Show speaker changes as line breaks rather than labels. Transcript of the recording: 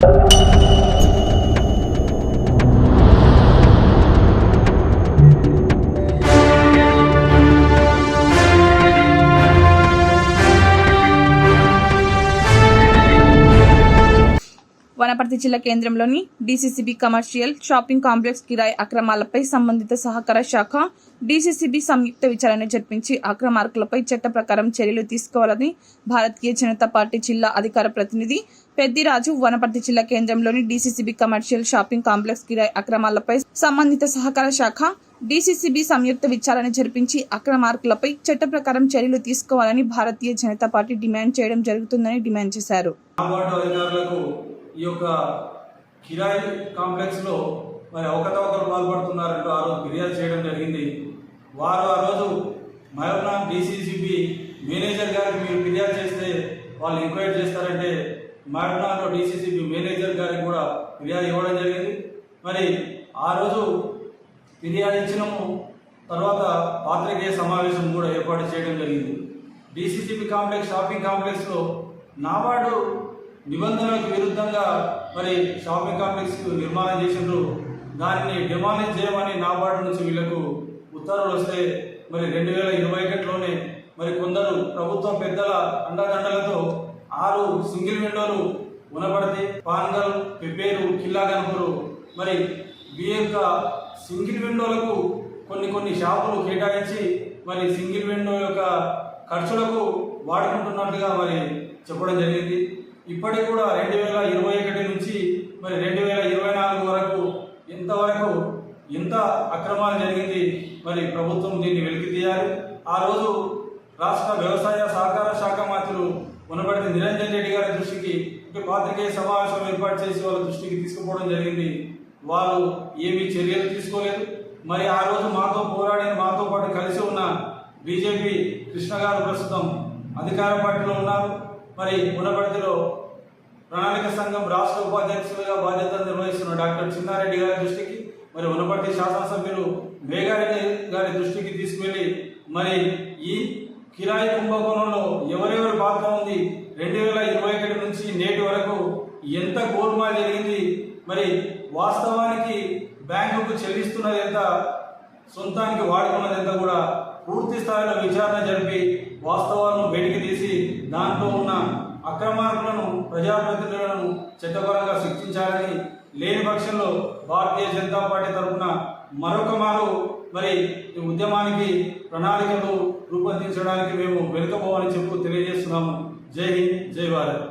you. Wanaparthy జిల్లా కేంద్రంలోని DCCB commercial shopping complex కిరాయి అక్రమాలపై సంబంధిత సహకార శాఖ డీసీసీబీ సంయుక్త విచారణ జరిపించి అక్రమార్కులపై చట్ట ప్రకారం చర్యలు తీసుకోవాలని భారతీయ జనతా పార్టీ జిల్లా అధికార ప్రతినిధి పెద్దిరాజు వనపర్తి జిల్లా కేంద్రంలోని డీసీసీబీ కమర్షియల్ షాపింగ్ కాంప్లెక్స్ కిరాయి అక్రమాలపై సంబంధిత సహకార శాఖ డీసీసీబీ సంయుక్త విచారణ జరిపించి అక్రమార్కులపై చట్ట ప్రకారం చర్యలు తీసుకోవాలని భారతీయ జనతా పార్టీ డిమాండ్ చేయడం జరుగుతుందని డిమాండ్ చేశారు.
ఈ యొక్క కిరాయి కాంప్లెక్స్లో మరి అవకతవకలు పాల్పడుతున్నారంటూ ఆ రోజు ఫిర్యాదు చేయడం జరిగింది. వారు ఆ రోజు మహబూబ్నాథ్ డీసీసీబీ మేనేజర్ గారికి మీరు ఫిర్యాదు చేస్తే వాళ్ళు ఎంక్వైరీ చేస్తారంటే మహబూబ్నాథ్లో డీసీసీబీ మేనేజర్ గారికి కూడా ఫిర్యాదు ఇవ్వడం జరిగింది. మరి ఆ రోజు ఫిర్యాదు ఇచ్చినము తర్వాత పాత్రికేయ సమావేశం కూడా ఏర్పాటు చేయడం జరిగింది. డీసీసీబీ కాంప్లెక్స్ షాపింగ్ కాంప్లెక్స్లో నాబార్డు నిబంధనలకు విరుద్ధంగా మరి షాపింగ్ కాంప్లెక్స్ నిర్మాణం చేసిండ్రు. దానిని డిమాలిష్ చేయమని నాబార్డు నుంచి వీళ్ళకు ఉత్తర్వులు వస్తే మరి రెండు వేల ఇరవై ఒకటిలోనే మరి కొందరు ప్రభుత్వం పెద్దల అండదండలతో ఆరు సింగిల్ విండోలు ఉనబడితే పాన్గల్ పెప్పేరు కిల్లా గణపురు మరి ఈ యొక్క సింగిల్ విండోలకు కొన్ని కొన్ని షాపులు కేటాయించి మరి సింగిల్ విండో యొక్క ఖర్చులకు వాడుకుంటున్నట్టుగా మరి చెప్పడం జరిగింది. ఇప్పటికి కూడా రెండు వేల ఇరవై ఒకటి నుంచి మరి రెండు వేల ఇరవై నాలుగు వరకు ఇంతవరకు ఎంత అక్రమాలు జరిగింది మరి ప్రభుత్వం దీన్ని వెలికి తీయాలి. ఆ రోజు రాష్ట్ర వ్యవసాయ సహకార శాఖ మంత్రులు ఉన్నబడితే నిరంజన్ రెడ్డి గారి దృష్టికి ఒక పాత్రికేయ సమావేశం ఏర్పాటు చేసి వాళ్ళ దృష్టికి తీసుకుపోవడం జరిగింది. వారు ఏమీ చర్యలు తీసుకోలేదు. మరి ఆ రోజు మాతో పోరాడిన మాతో పాటు కలిసి ఉన్న బీజేపీ కృష్ణ గారు ప్రస్తుతం అధికార పార్టీలో ఉన్నారు. మరి ఉన్నపడితిలో ప్రణాళిక సంఘం రాష్ట్ర ఉపాధ్యక్షులుగా బాధ్యతలు నిర్వహిస్తున్న డాక్టర్ చిన్నారెడ్డి గారి దృష్టికి మరి ఉన్నపటి శాసనసభ్యులు మేఘారెడ్డి గారి దృష్టికి తీసుకువెళ్ళి మరి ఈ కిరాయి కుంభకోణంలో ఎవరెవరి పాత్ర ఉంది? రెండు వేల ఇరవై ఒకటి నుంచి నేటి వరకు ఎంత గోల్మా జరిగింది? మరి వాస్తవానికి బ్యాంకుకు చెల్లిస్తున్నది ఎంత? సొంతానికి వాడుకున్నది ఎంత కూడా పూర్తి స్థాయిలో విచారణ జరిపి వాస్తవ చట్టపరంగా లేని పక్షంలో భారతీయ జనతా పార్టీ తరఫున మరొక మారు మరి ఈ ఉద్యమానికి ప్రణాళికలు రూపొందించడానికి మేము వెనుకపోవాలని చెప్పు తెలియజేస్తున్నాము. జై హింద్ జై భారత్.